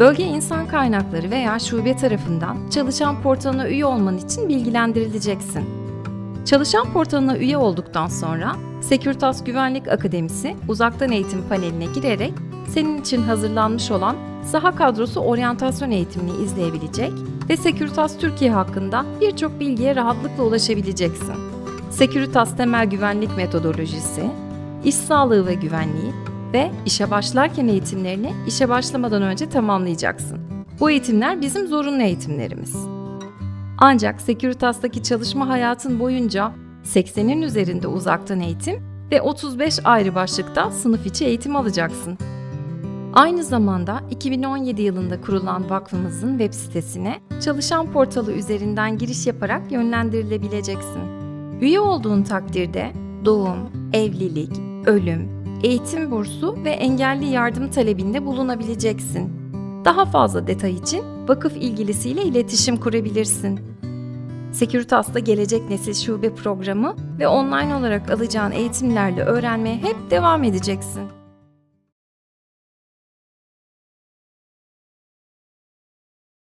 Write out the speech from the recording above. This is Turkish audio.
Bölge İnsan Kaynakları veya şube tarafından çalışan portalına üye olman için bilgilendirileceksin. Çalışan portalına üye olduktan sonra Securitas Güvenlik Akademisi uzaktan eğitim paneline girerek senin için hazırlanmış olan saha kadrosu oryantasyon eğitimini izleyebilecek ve Securitas Türkiye hakkında birçok bilgiye rahatlıkla ulaşabileceksin. Securitas temel güvenlik metodolojisi, iş sağlığı ve güvenliği ve işe başlarken eğitimlerini işe başlamadan önce tamamlayacaksın. Bu eğitimler bizim zorunlu eğitimlerimiz. Ancak Securitas'taki çalışma hayatın boyunca 80'in üzerinde uzaktan eğitim ve 35 ayrı başlıkta sınıf içi eğitim alacaksın. Aynı zamanda 2017 yılında kurulan vakfımızın web sitesine çalışan portalı üzerinden giriş yaparak yönlendirilebileceksin. Üye olduğun takdirde doğum, evlilik, ölüm, eğitim bursu ve engelli yardım talebinde bulunabileceksin. Daha fazla detay için vakıf ilgilisiyle iletişim kurabilirsin. Securitas'ta Gelecek Nesil Şube Programı ve online olarak alacağın eğitimlerle öğrenmeye hep devam edeceksin.